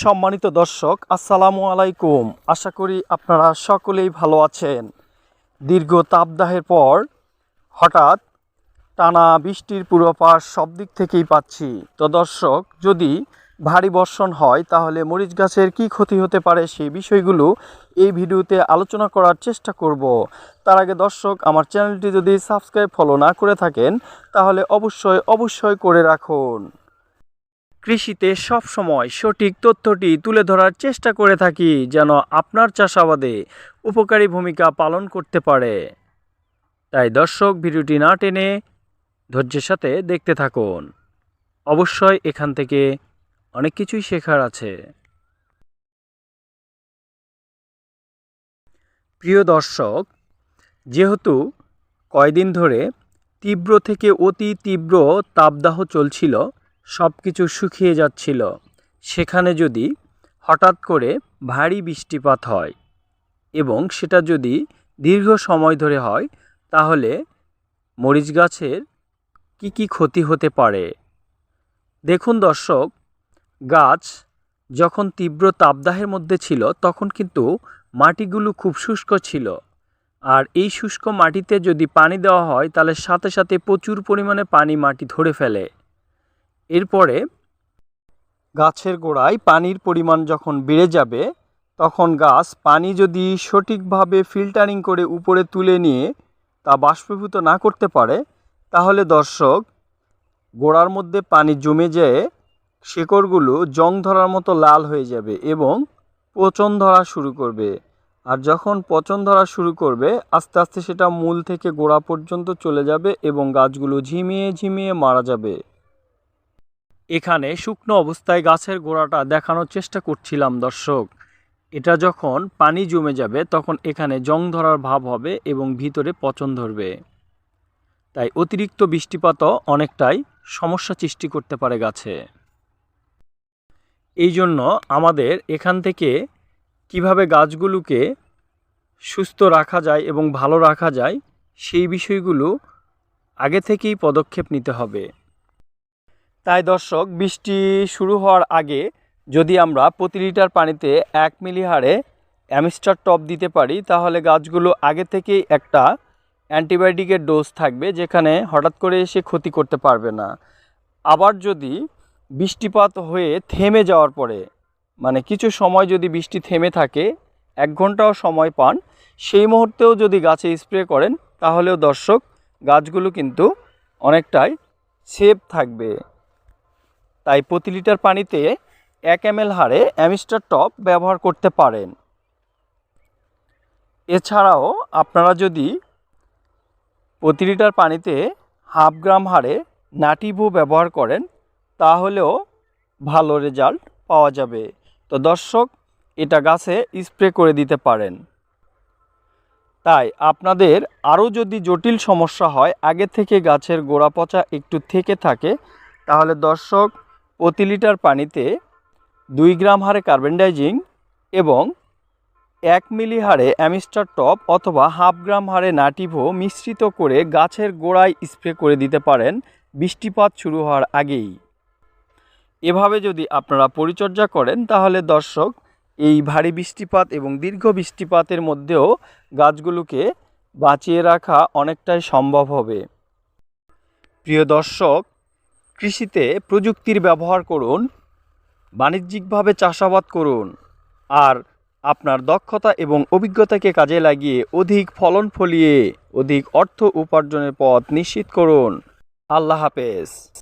সম্মানিত দর্শক, আসসালামু আলাইকুম। আশা করি আপনারা সকলেই ভালো আছেন। দীর্ঘ তাপদাহের পর হঠাৎ টানা বৃষ্টির পূর্বাভাস সব দিক থেকেই পাচ্ছি। তো দর্শক, যদি ভারী বর্ষণ হয়, তাহলে মরিচ গাছের কী ক্ষতি হতে পারে সেই বিষয়গুলো এই ভিডিওতে আলোচনা করার চেষ্টা করব। তার আগে দর্শক, আমার চ্যানেলটি যদি সাবস্ক্রাইব ফলো না করে থাকেন, তাহলে অবশ্যই অবশ্যই করে রাখুন। কৃষিতে সব সময় সঠিক তথ্যটি তুলে ধরার চেষ্টা করে থাকি যেন আপনার চাষাবাদে উপকারী ভূমিকা পালন করতে পারে। তাই দর্শক, ভিডিওটি না টেনে ধৈর্যের সাথে দেখতে থাকুন। অবশ্যই এখান থেকে অনেক কিছুই শেখার আছে। প্রিয় দর্শক, যেহেতু কয়দিন ধরে তীব্র থেকে অতি তীব্র তাপদাহ চলছিল সব কিছু শুকিয়ে যাচ্ছিল। সেখানে যদি হঠাৎ করে ভারী বৃষ্টিপাত হয় এবং সেটা যদি দীর্ঘ সময় ধরে হয়, তাহলে মরিচ গাছের কি কি ক্ষতি হতে পারে? দেখুন দর্শক, গাছ যখন তীব্র তাপদাহের মধ্যে ছিল, তখন কিন্তু মাটিগুলো খুব শুষ্ক ছিল। আর এই শুষ্ক মাটিতে যদি পানি দেওয়া হয়, তাহলে সাথে সাথে প্রচুর পরিমাণে পানি মাটি ধরে ফেলে। এরপরে গাছের গোড়ায় পানির পরিমাণ যখন বেড়ে যাবে, তখন গাছ পানি যদি সঠিকভাবে ফিল্টারিং করে উপরে তুলে নিয়ে তা বাষ্পীভূত না করতে পারে, তাহলে দর্শক, গোড়ার মধ্যে পানি জমে যেয়ে শেকড়গুলো জং ধরার মতো লাল হয়ে যাবে এবং পচন ধরা শুরু করবে। আর যখন পচন ধরা শুরু করবে, আস্তে আস্তে সেটা মূল থেকে গোড়া পর্যন্ত চলে যাবে এবং গাছগুলো ঝিমিয়ে ঝিমিয়ে মারা যাবে। এখানে শুকনো অবস্থায় গাছের গোড়াটা দেখানোর চেষ্টা করছিলাম, দর্শক। এটা যখন পানি জমে যাবে, তখন এখানে জং ধরার ভাব হবে এবং ভিতরে পচন ধরবে। তাই অতিরিক্ত বৃষ্টিপাতও অনেকটাই সমস্যা সৃষ্টি করতে পারে গাছে। এই জন্য আমাদের এখান থেকে কীভাবে গাছগুলোকে সুস্থ রাখা যায় এবং ভালো রাখা যায়, সেই বিষয়গুলো আগে থেকেই পদক্ষেপ নিতে হবে। তাই দর্শক, বৃষ্টি শুরু হওয়ার আগে যদি আমরা প্রতি লিটার পানিতে এক মিলি হারে অ্যামিস্টার টপ দিতে পারি, তাহলে গাছগুলো আগে থেকেই একটা অ্যান্টিবায়োটিকের ডোজ থাকবে, যেখানে হঠাৎ করে এসে ক্ষতি করতে পারবে না। আবার যদি বৃষ্টিপাত হয়ে থেমে যাওয়ার পরে মানে কিছু সময় যদি বৃষ্টি থেমে থাকে, এক ঘন্টাও সময় পান, সেই মুহূর্তেও যদি গাছে স্প্রে করেন, তাহলেও দর্শক, গাছগুলো কিন্তু অনেকটাই সেফ থাকবে। তাই প্রতি লিটার পানিতে এক এম হারে অ্যামিস্টার টপ ব্যবহার করতে পারেন। এছাড়াও আপনারা যদি প্রতি লিটার পানিতে হাফ গ্রাম হারে নাটিভু ব্যবহার করেন, তাহলেও ভালো রেজাল্ট পাওয়া যাবে। তো দর্শক, এটা গাছে স্প্রে করে দিতে পারেন। তাই আপনাদের আরও যদি জটিল সমস্যা হয়, আগে থেকে গাছের গোড়া পচা একটু থেকে থাকে, তাহলে দর্শক প্রতি লিটার পানিতে দুই গ্রাম হারে কার্বেন্ডাইজিং এবং এক মিলি হারে অ্যামিস্টার টপ অথবা হাফ গ্রাম হারে নাটিভো মিশ্রিত করে গাছের গোড়ায় স্প্রে করে দিতে পারেন। বৃষ্টিপাত শুরু হওয়ার আগেই। এভাবে যদি আপনারা পরিচর্যা করেন, তাহলে দর্শক, এই ভারী বৃষ্টিপাত এবং দীর্ঘ বৃষ্টিপাতের মধ্যেও গাছগুলোকে বাঁচিয়ে রাখা অনেকটাই সম্ভব হবে। প্রিয় দর্শক কৃষিতে প্রযুক্তির ব্যবহার করুন, বাণিজ্যিকভাবে চাষাবাদ করুন, আর আপনার দক্ষতা এবং অভিজ্ঞতাকে কাজে লাগিয়ে অধিক ফলন ফলিয়ে অধিক অর্থ উপার্জনের পথ নিশ্চিত করুন। আল্লাহ হাফেজ।